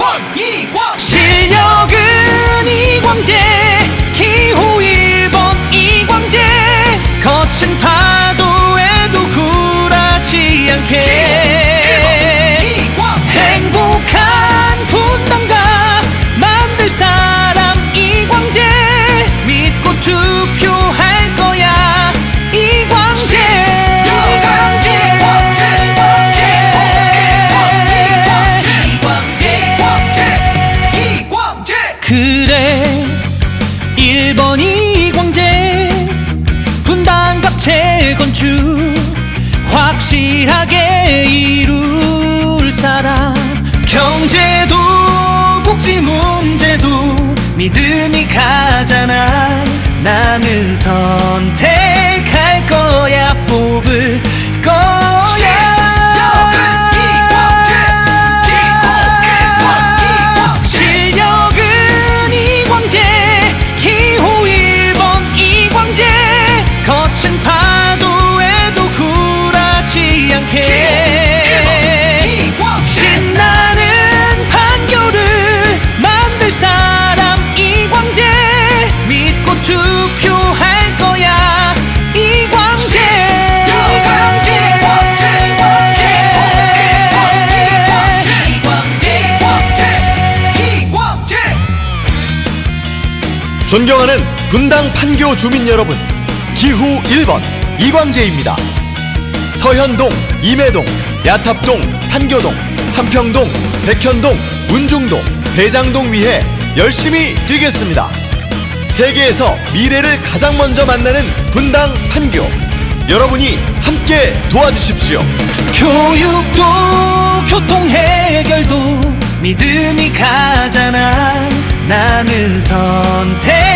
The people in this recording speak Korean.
1번 이광 실력은 이광재 기호 1번 이광재. 거친 파도에도 굴하지 않게 재건축 확실하게 이룰 사람. 경제도 복지 문제도 믿음이 존경하는 분당 판교 주민 여러분, 기후 1번 이광재입니다. 서현동, 임해동, 야탑동, 판교동, 삼평동, 백현동, 운중동, 대장동 위해 열심히 뛰겠습니다. 세계에서 미래를 가장 먼저 만나는 분당 판교. 여러분이 함께 도와주십시오. 교육도 교통 해결도 믿음이 가잖아 나는 선택